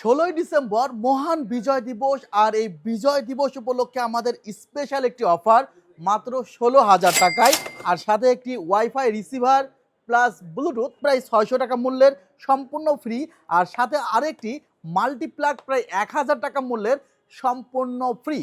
ষোলোই ডিসেম্বর মহান বিজয় দিবস আর এই বিজয় দিবস উপলক্ষে আমাদের স্পেশাল একটি অফার মাত্র ষোলো হাজার টাকায়। আর সাথে একটি ওয়াইফাই রিসিভার প্লাস ব্লুটুথ প্রায় ছয়শো টাকা মূল্যের, সম্পূর্ণ ফ্রি আর সাথে আরেকটি মাল্টিপ্লাগ প্রায় এক হাজার টাকা মূল্যের, সম্পূর্ণ ফ্রি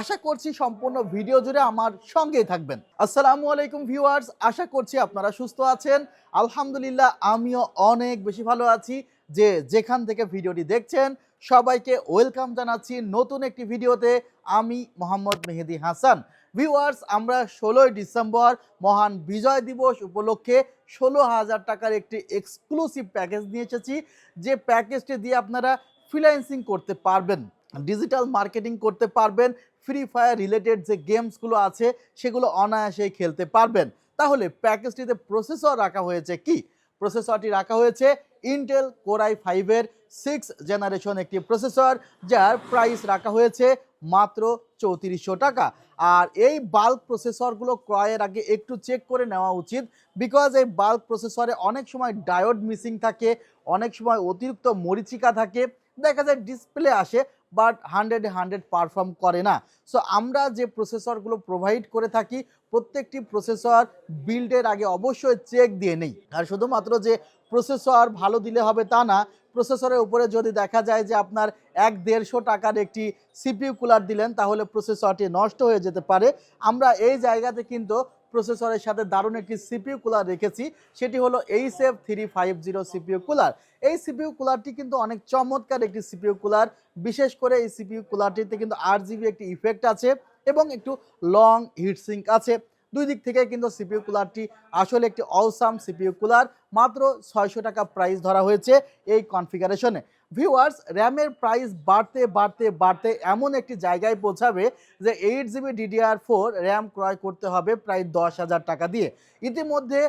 আশা করছি সম্পূর্ণ ভিডিও জুড়ে আমার সঙ্গেই থাকবেন। আসসালামু আলাইকুম ভিউয়ার্স আশা করছি আপনারা সুস্থ আছেন। আলহামদুলিল্লাহ, আমিও অনেক বেশি ভালো আছি। যে যেখান থেকে ভিডিওটি দেখছেন, সবাইকে ওয়েলকাম জানাচ্ছি নতুন একটি ভিডিওতে। আমি মোহাম্মদ মেহেদি হাসান। ভিউয়ার্স, আমরা ষোলোই ডিসেম্বর, মহান বিজয় দিবস উপলক্ষে ষোলো হাজার টাকার একটি এক্সক্লুসিভ প্যাকেজ নিয়ে এসেছি। যে প্যাকেজটি দিয়ে আপনারা ফ্রিল্যান্সিং করতে পারবেন ডিজিটাল মার্কেটিং করতে পারবেন ফ্রি ফায়ার রিলেটেড যে গেমসগুলো আছে, সেগুলো অনায়াসেই খেলতে পারবেন। তাহলে প্যাকেজটিতে প্রসেসর রাখা হয়েছে কি? প্রসেসরটি রাখা হয়েছে ইন্টেল কোরাই ফাইভের সিক্স জেনারেশন একটি প্রসেসর যার প্রাইস রাখা হয়েছে মাত্র চৌত্রিশশো টাকা। আর এই বাল্ক প্রসেসরগুলো ক্রয়ের আগে একটু চেক করে নেওয়া উচিত বিকজ এই বাল্ক প্রসেসরে অনেক সময় ডায়োড মিসিং থাকে, অনেক সময় অতিরিক্ত মরিচিকা থাকে, দেখা যায় ডিসপ্লে আসে বাট হান্ড্রেডে হান্ড্রেড পারফর্ম করে না। সো আমরা যে প্রসেসরগুলো প্রোভাইড করে থাকি, প্রত্যেকটি প্রসেসর বিল্ডের আগে অবশ্যই চেক দিয়ে নেই। আর শুধুমাত্র যে প্রসেসর ভালো দিলে হবে তা না। প্রসেসরের উপরে যদি দেখা যায় যে আপনার এক দেড়শো টাকার একটি সিপিউ কুলার দিলেন, তাহলে প্রসেসরটি নষ্ট হয়ে যেতে পারে। আমরা এই জায়গাতে কিন্তু প্রসেসরের সাথে দারুণ একটি সিপিইউ কুলার রেখেছি। সেটি হলো H F three five zero CPU cooler এই সিপিউ কুলারটি কিন্তু অনেক চমৎকার একটি সিপিউ কুলার বিশেষ করে এই সিপিউ কুলারটিতে কিন্তু আট একটি ইফেক্ট আছে এবং একটু লং হিটসিঙ্ক আছে। দুই দিক থেকে কিন্তু সিপিউ কুলারটি আসলে একটি অলসাম সিপিউ কুলার মাত্র ছয়শো টাকা প্রাইস ধরা হয়েছে এই কনফিগারেশনে ভিউয়ার্স র্যামের প্রাইস বাড়তে বাড়তে বাড়তে এমন একটি জায়গায় পৌঁছাবে যে eight GB DDR four RAM ক্রয় করতে হবে প্রায় দশ হাজার টাকা দিয়ে। ইতিমধ্যে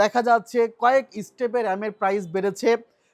দেখা যাচ্ছে কয়েক স্টেপে র্যামের প্রাইস বেড়েছে।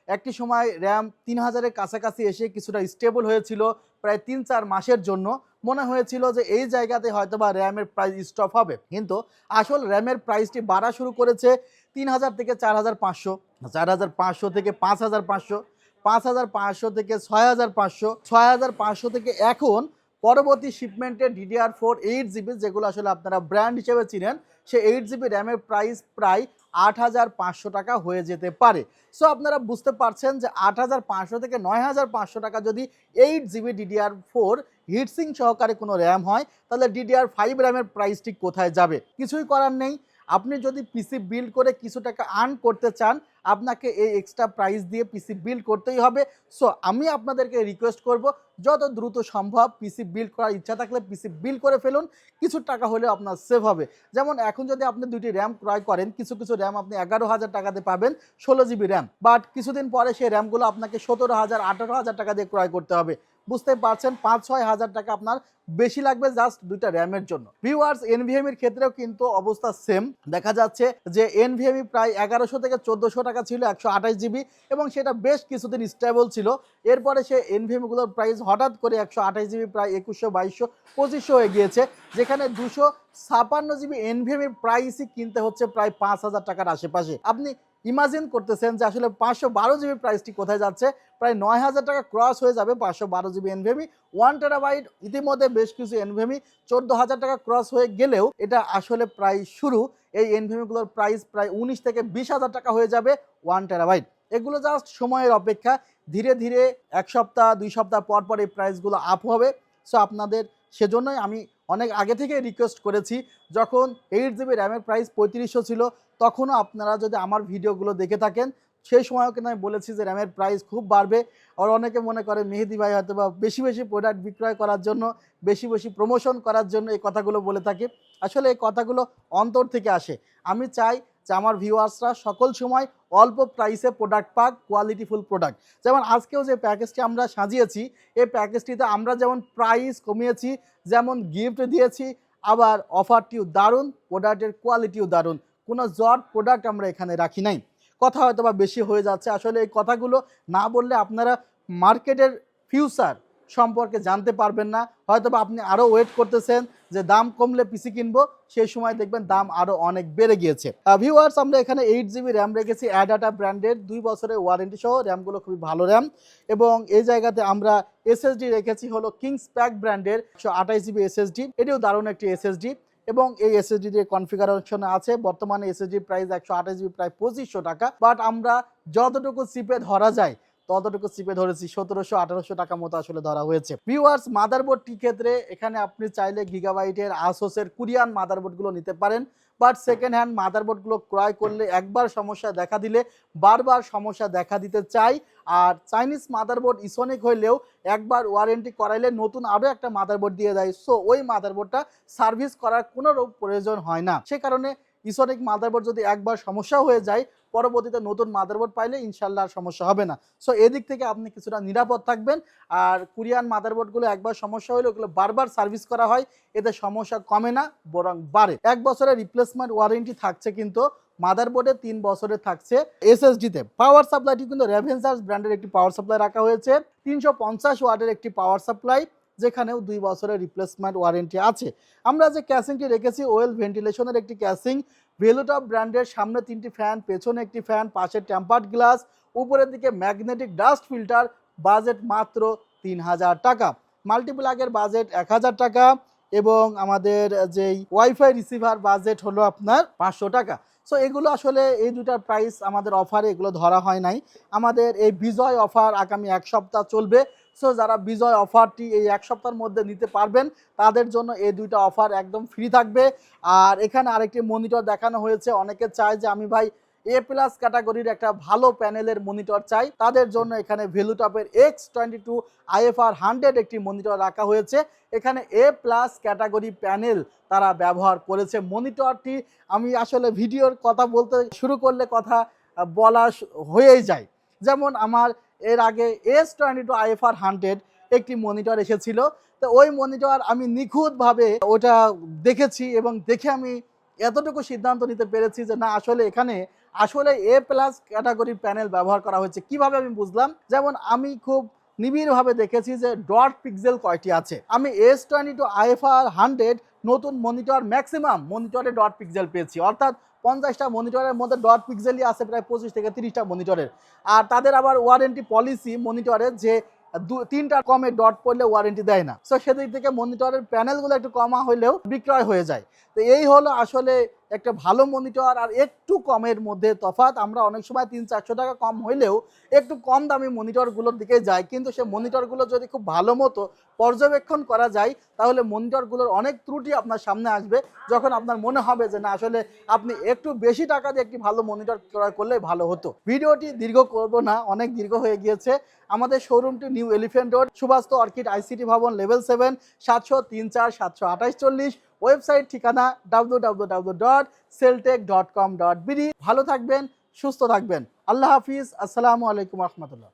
একটি সময় র্যাম তিন হাজারের কাছাকাছি এসে কিছুটা স্টেবল হয়েছিল প্রায় তিন চার মাসের জন্য। মনে হয়েছিল যে এই জায়গাতে হয়তো বা র্যামের প্রাইস স্টপ হবে। কিন্তু আসল র্যামের প্রাইসটি বাড়া শুরু করেছে তিন হাজার থেকে চার হাজার পাঁচশো চার হাজার পাঁচশো থেকে পাঁচ হাজার পাঁচশো পাঁচ হাজার পাঁচশো থেকে ছয় হাজার পাঁচশো ছয় হাজার পাঁচশো থেকে এখন পরবর্তী শিপমেন্টে ডিডিআর ফোর এইট জিবি যেগুলো আসলে আপনারা ব্র্যান্ড হিসেবে চিনেন, সে এইট জিবি র্যামের প্রাইস প্রায় আট হাজার পাঁচশো টাকা হয়ে যেতে পারে। সো আপনারা বুঝতে পারছেন যে আট হাজার পাঁচশো থেকে নয় হাজার পাঁচশো টাকা যদি eight GB DDR four heatsink সহকারে কোনো র্যাম হয়, তাহলে ডিডিআর ফাইভ র্যামের প্রাইসটি কোথায় যাবে? কিছুই করার নেই। আপনি যদি পিসি বিল্ড করে কিছু টাকা আর্ন করতে চান, আপনাকে এই এক্সট্রা প্রাইস দিয়ে পিসি বিল্ড করতেই হবে। সো আমি আপনাদেরকে রিকোয়েস্ট করব, যত দ্রুত সম্ভব পিসি বিল্ড করার ইচ্ছা থাকলে পিসি বিল্ড করে ফেলুন। কিছু টাকা হলেও আপনার সেভ হবে। যেমন এখন যদি আপনি দুটি র্যাম ক্রয় করেন, কিছু কিছু র্যাম আপনি এগারো হাজার টাকাতে পাবেন, ষোলো জিবি র্যাম বাট কিছুদিন পরে সেই র্যামগুলো আপনাকে সতেরো হাজার, আঠারো হাজার টাকা দিয়ে ক্রয় করতে হবে। বুঝতে পারছেন পাঁচ ছয় হাজার টাকা আপনার বেশি লাগবে জাস্ট দুইটা র্যামের জন্য। ভিউয়ার্স এনভিএম এর ক্ষেত্রেও কিন্তু অবস্থা সেম দেখা যাচ্ছে যে এনভিএমই প্রায় এগারোশো থেকে চোদ্দোশো টাকা ছিল, একশো আঠাশ জিবি, এবং সেটা বেশ কিছুদিন স্টেবল ছিল। এরপরে সে এনভিএমগুলোর প্রাইস হঠাৎ করে একশো আঠাশ জিবি, প্রায় একুশশো, বাইশশো, পঁচিশশো হয়ে গিয়েছে, যেখানে দুশো ছাপান্ন জিবি এনভিএম এর প্রাইসই কিনতে হচ্ছে প্রায় পাঁচ হাজার টাকার আশেপাশে। আপনি ইমাজিন করতেছেন যে আসলে পাঁচশো বারো জিবি প্রাইসটি কোথায় যাচ্ছে? প্রায় নয় হাজার টাকা ক্রস হয়ে যাবে পাঁচশো বারো জিবি এনভেমি ওয়ান টেরাবাইট ইতিমধ্যে বেশ কিছু এনভেমি চোদ্দ হাজার টাকা ক্রস হয়ে গেলেও এটা আসলে প্রায় শুরু। এই এনভেমিগুলোর প্রাইস প্রায় উনিশ থেকে বিশ হাজার টাকা হয়ে যাবে ওয়ান টেরাবাইট এগুলো জাস্ট সময়ের অপেক্ষা। ধীরে ধীরে এক সপ্তাহ, দুই সপ্তাহ পর পর এই প্রাইসগুলো আপ হবে। সো আপনাদের সেজন্যই আমি অনেক আগে থেকে রিকোয়েস্ট করেছি। যখন এইট জিবি র্যামের প্রাইস পঁয়ত্রিশশো ছিল, তখনও আপনারা যদি আমার ভিডিওগুলো দেখে থাকেন, সেই সময়ও কিন্তু আমি বলেছি যে র্যামের প্রাইস খুব বাড়বে। আর অনেকে মনে করে মেহেদি ভাই হয়তো বা বেশি বেশি প্রোডাক্ট বিক্রয় করার জন্য, বেশি বেশি প্রমোশন করার জন্য এই কথাগুলো বলে থাকে। আসলে এই কথাগুলো অন্তর থেকে আসে। আমি চাই যে আমার ভিউয়ার্সরা সকল সময় অল্প প্রাইসে প্রোডাক্ট পাক কোয়ালিটিফুল প্রোডাক্ট যেমন আজকেও যে প্যাকেজটি আমরা সাজিয়েছি, এই প্যাকেজটিতে আমরা যেমন প্রাইস কমিয়েছি, যেমন গিফট দিয়েছি, আবার অফারটিও দারুণ প্রোডাক্টের কোয়ালিটিও দারুণ। কোনো জট প্রোডাক্ট আমরা এখানে রাখি নাই। কথা হয়তো বা বেশি হয়ে যাচ্ছে। আসলে এই কথাগুলো না বললে আপনারা মার্কেটের ফিউচার সম্পর্কে জানতে পারবেন না। হয়তো আপনি আরও ওয়েট করতেছেন যে দাম কমলে পিসি কিনবো, সেই সময় দেখবেন দাম আরও অনেক বেড়ে গিয়েছে। ভিউয়ার্স আমরা এখানে এইট জিবি র্যাম রেখেছি অ্যাডাটা ব্র্যান্ডের দুই বছরের ওয়ারেন্টি সহ র্যামগুলো খুবই ভালো র্যাম এবং এই জায়গাতে আমরা এসএসডি রেখেছি হলো কিংস প্যাক ব্র্যান্ডের একশো আঠাশ জিবি এসএসডি এটিও দারুণ একটি এসএসডি এবং এই এসএসডি যে কনফিগারেশন আছে, বর্তমানে এসএসডি প্রাইস একশো আঠাশ জিবি প্রায় পঁচিশশো টাকা। বাট আমরা যতটুকু চিপে ধরা যায় ততটুকু চিপে ধরেছি। সতেরোশো, আঠারোশো টাকা মতো আসলে ধরা হয়েছে। ভিউয়ার্স মাদারবোর্ডটি ক্ষেত্রে এখানে আপনি চাইলে গিগাবাইটের আসোসের কুরিয়ান মাদারবোর্ডগুলো নিতে পারেন। বাট সেকেন্ড হ্যান্ড মাদারবোর্ডগুলো ক্রয় করলে একবার সমস্যা দেখা দিলে বারবার সমস্যা দেখা দিতে চাই। আর চাইনিজ মাদারবোর্ড ইসনিক হইলেও একবার ওয়ারেন্টি করাইলে নতুন আরও একটা মাদারবোর্ড দিয়ে দেয়। সো ওই মাদারবোর্ডটা সার্ভিস করার কোনো প্রয়োজন হয় না। সে কারণে ইসনিক মাদারবোর্ড যদি একবার সমস্যা হয়ে যায়, পরবর্তীতে নতুন মাদারবোর্ড পাইলে ইনশাল্লাহ আর সমস্যা হবে না। সো এদিক থেকে আপনি কিছুটা নিরাপদ থাকবেন। আর কোরিয়ান মাদারবোর্ডগুলো একবার সমস্যা হলে ওগুলো বারবার সার্ভিস করা হয়। এতে সমস্যা কমে না, বরং বাড়ে। এক বছরের রিপ্লেসমেন্ট ওয়ারেন্টি থাকছে কিন্তু মাদারবোর্ডে তিন বছরে থাকছে এসএসডিতে পাওয়ার সাপ্লাইটি কিন্তু রেভেন্সার্স ব্র্যান্ডের একটি পাওয়ার সাপ্লাই রাখা হয়েছে। তিনশো পঞ্চাশ ওয়াটের একটি পাওয়ার সাপ্লাই যেখানেও দুই বছরের রিপ্লেসমেন্ট ওয়ারেন্টি আছে। আমরা যে ক্যাসিংটি রেখেছি ওয়েল ভেন্টিলেশনের একটি ক্যাসিং ভেলুটপ ব্র্যান্ডের সামনে তিনটি ফ্যান পেছনে একটি ফ্যান পাশে টেম্পার্ড গ্লাস উপরের দিকে ম্যাগনেটিক ডাস্ট ফিল্টার বাজেট মাত্র তিন হাজার টাকা। মাল্টিপ্লাগের বাজেট এক হাজার টাকা এবং আমাদের যেই ওয়াইফাই রিসিভার বাজেট হলো আপনার পাঁচশো টাকা। সো এগুলো আসলে এই দুটার প্রাইস আমাদের অফারে এগুলো ধরা হয় নাই। আমাদের এই বিজয় অফার আগামী এক সপ্তাহ চলবে। সো যারা বিজয় অফারটি এই এক সপ্তাহের মধ্যে নিতে পারবেন, তাদের জন্য এই দুইটা অফার একদম ফ্রি থাকবে। আর এখানে আরেকটি মনিটর দেখানো হয়েছে। অনেকে চায় যে আমি ভাই এ প্লাস ক্যাটাগরির একটা ভালো প্যানেলের মনিটর চাই। তাদের জন্য এখানে ভ্যালুটপের X twenty two IFR hundred একটি মনিটর রাখা হয়েছে। এখানে এ প্লাস ক্যাটাগরি প্যানেল তারা ব্যবহার করেছে মনিটরটি আমি আসলে ভিডিওর কথা বলতে শুরু করলে কথা বলা হয়েই যায়। যেমন আমার এর আগে S twenty two IFR hundred একটি মনিটর এসেছিল। তো ওই মনিটর আমি নিখুঁতভাবে ওটা দেখেছি এবং দেখে আমি এতটুকু সিদ্ধান্ত নিতে পেরেছি যে না, আসলে এখানে আসলে এ প্লাস ক্যাটাগরির প্যানেল ব্যবহার করা হয়েছে। কীভাবে আমি বুঝলাম? যেমন আমি খুব নিবিড়ভাবে দেখেছি যে ডট পিক্সেল কয়টি আছে। আমি S twenty two IFR hundred নতুন মনিটর ম্যাক্সিমাম মনিটরে ডট পিক্সেল পেয়েছি। অর্থাৎ পঞ্চাশটা মনিটরের মধ্যে ডট পিক্সেলই আছে প্রায় পঁচিশ থেকে তিরিশটা মনিটরের। আর তাদের আবার ওয়ারেন্টি পলিসি মনিটরের যে দু তিনটা কমে ডট পড়লে ওয়ারেন্টি দেয় না। সো সেদিক থেকে মনিটরের প্যানেলগুলো একটু কমা হলেও বিক্রয় হয়ে যায়। তো এই হলো আসলে একটা ভালো মনিটর আর একটু কমের মধ্যে তফাৎ। আমরা অনেক সময় তিন চারশো টাকা কম হইলেও একটু কম দামি মনিটরগুলোর দিকে যাই। কিন্তু সে মনিটরগুলো যদি খুব ভালো মতো পর্যবেক্ষণ করা যায়, তাহলে মনিটরগুলোর অনেক ত্রুটি আপনার সামনে আসবে। যখন আপনার মনে হবে যে না, আসলে আপনি একটু বেশি টাকা দিয়ে একটি ভালো মনিটর ক্রয় করলে ভালো হতো। ভিডিওটি দীর্ঘ করব না, অনেক দীর্ঘ হয়ে গিয়েছে। আমাদের শোরুমটি New Elephant Road Subastu Orchid ICT ভবন লেভেল সেভেন সাতশো তিন চার, সাতশো আঠাশ চল্লিশ ওয়েবসাইট ঠিকানা W W W dot Celltech dot com dot BD ভালো থাকবেন, সুস্থ থাকবেন। আল্লাহ হাফিজ। আসসালামু আলাইকুম রহমতুল্লাহ।